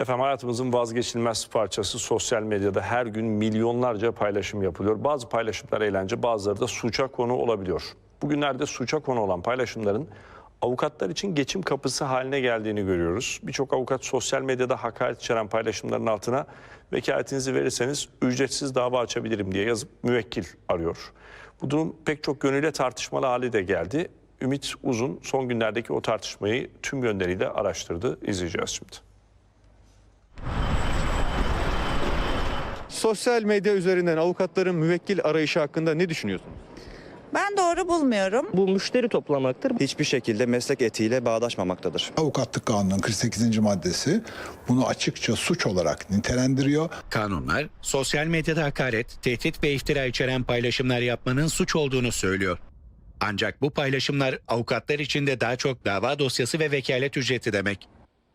Efendim hayatımızın vazgeçilmez parçası sosyal medyada her gün milyonlarca paylaşım yapılıyor. Bazı paylaşımlar eğlence bazıları da suça konu olabiliyor. Bugünlerde suça konu olan paylaşımların avukatlar için geçim kapısı haline geldiğini görüyoruz. Birçok avukat sosyal medyada hakaret içeren paylaşımların altına vekaletinizi verirseniz ücretsiz dava açabilirim diye yazıp müvekkil arıyor. Bu durum pek çok yönüyle tartışmalı hale de geldi. Ümit Uzun son günlerdeki o tartışmayı tüm yönleriyle araştırdı. İzleyeceğiz şimdi. Sosyal medya üzerinden avukatların müvekkil arayışı hakkında ne düşünüyorsunuz? Ben doğru bulmuyorum. Bu müşteri toplamaktır. hiçbir şekilde meslek etiğiyle bağdaşmamaktadır. Avukatlık Kanunu'nun 48. maddesi bunu açıkça suç olarak nitelendiriyor. Kanunlar, sosyal medyada hakaret, tehdit ve iftira içeren paylaşımlar yapmanın suç olduğunu söylüyor. Ancak bu paylaşımlar avukatlar için de daha çok dava dosyası ve vekalet ücreti demek.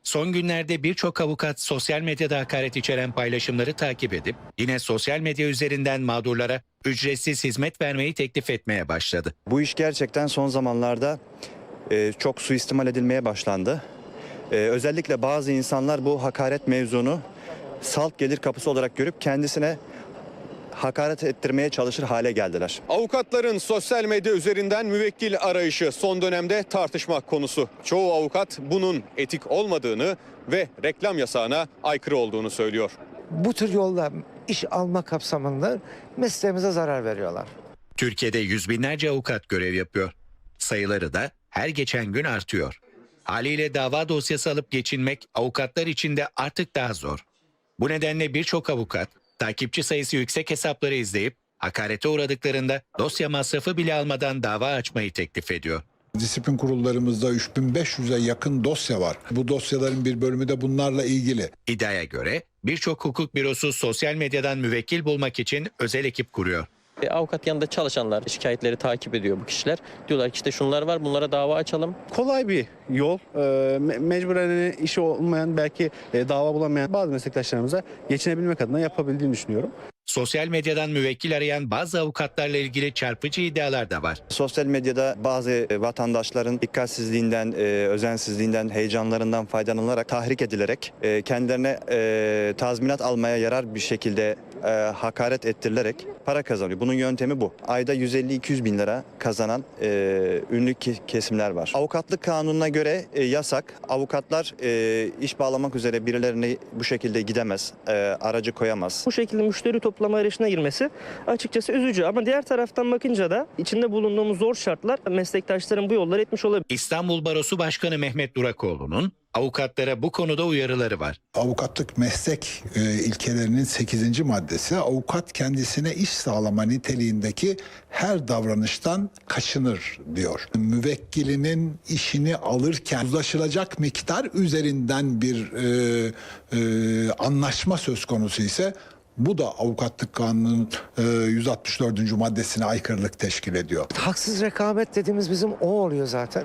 Son günlerde birçok avukat sosyal medyada hakaret içeren paylaşımları takip edip yine sosyal medya üzerinden mağdurlara ücretsiz hizmet vermeyi teklif etmeye başladı. Bu iş gerçekten son zamanlarda e, çok suistimal edilmeye başlandı. E, özellikle bazı insanlar bu hakaret mevzunu salt gelir kapısı olarak görüp kendisine hakaret ettirmeye çalışır hale geldiler. Avukatların sosyal medya üzerinden müvekkil arayışı son dönemde tartışma konusu. Çoğu avukat bunun etik olmadığını ve reklam yasağına aykırı olduğunu söylüyor. bu tür yolda iş alma kapsamında mesleğimize zarar veriyorlar. Türkiye'de yüz binlerce avukat görev yapıyor. Sayıları da her geçen gün artıyor. Haliyle dava dosyası alıp geçinmek avukatlar için de artık daha zor. Bu nedenle birçok avukat takipçi sayısı yüksek hesapları izleyip hakarete uğradıklarında dosya masrafı bile almadan dava açmayı teklif ediyor. Disiplin kurullarımızda 3500'e yakın dosya var. Bu dosyaların bir bölümü de bunlarla ilgili. İddiaya göre birçok hukuk bürosu sosyal medyadan müvekkil bulmak için özel ekip kuruyor. E, Avukat yanında çalışanlar şikayetleri takip ediyor bu kişiler. Diyorlar ki işte şunlar var bunlara dava açalım. kolay bir yol. Me- Mecburen hani işi olmayan belki e, dava bulamayan bazı meslektaşlarımıza geçinebilmek adına yapabildiğini düşünüyorum. Sosyal medyadan müvekkil arayan bazı avukatlarla ilgili çarpıcı iddialar da var. Sosyal medyada bazı e, vatandaşların dikkatsizliğinden, e, özensizliğinden, heyecanlarından faydalanarak, tahrik edilerek e, kendilerine e, tazminat almaya yarar bir şekilde e, hakaret ettirilerek para kazanıyor. Bunun yöntemi bu. Ayda 150-200 bin lira kazanan e, ünlü ke- kesimler var. Avukatlık kanununa göre e, yasak. Avukatlar e, iş bağlamak üzere birilerine bu şekilde gidemez, e, aracı koyamaz. Bu şekilde müşteri toplama arayışına girmesi açıkçası üzücü. Ama diğer taraftan bakınca da içinde bulunduğumuz zor şartlar meslektaşların bu yolları etmiş olabilir. İstanbul Barosu Başkanı Mehmet Durakoğlu'nun avukatlara bu konuda uyarıları var. Avukatlık meslek e, ilkelerinin 8. maddesi avukat kendisine iş sağlama niteliğindeki her davranıştan kaçınır diyor. Müvekkilinin işini alırken uzlaşılacak miktar üzerinden bir e, e, anlaşma söz konusu ise bu da avukatlık kanunun e, 164. maddesine aykırılık teşkil ediyor. Haksız rekabet dediğimiz bizim o oluyor zaten.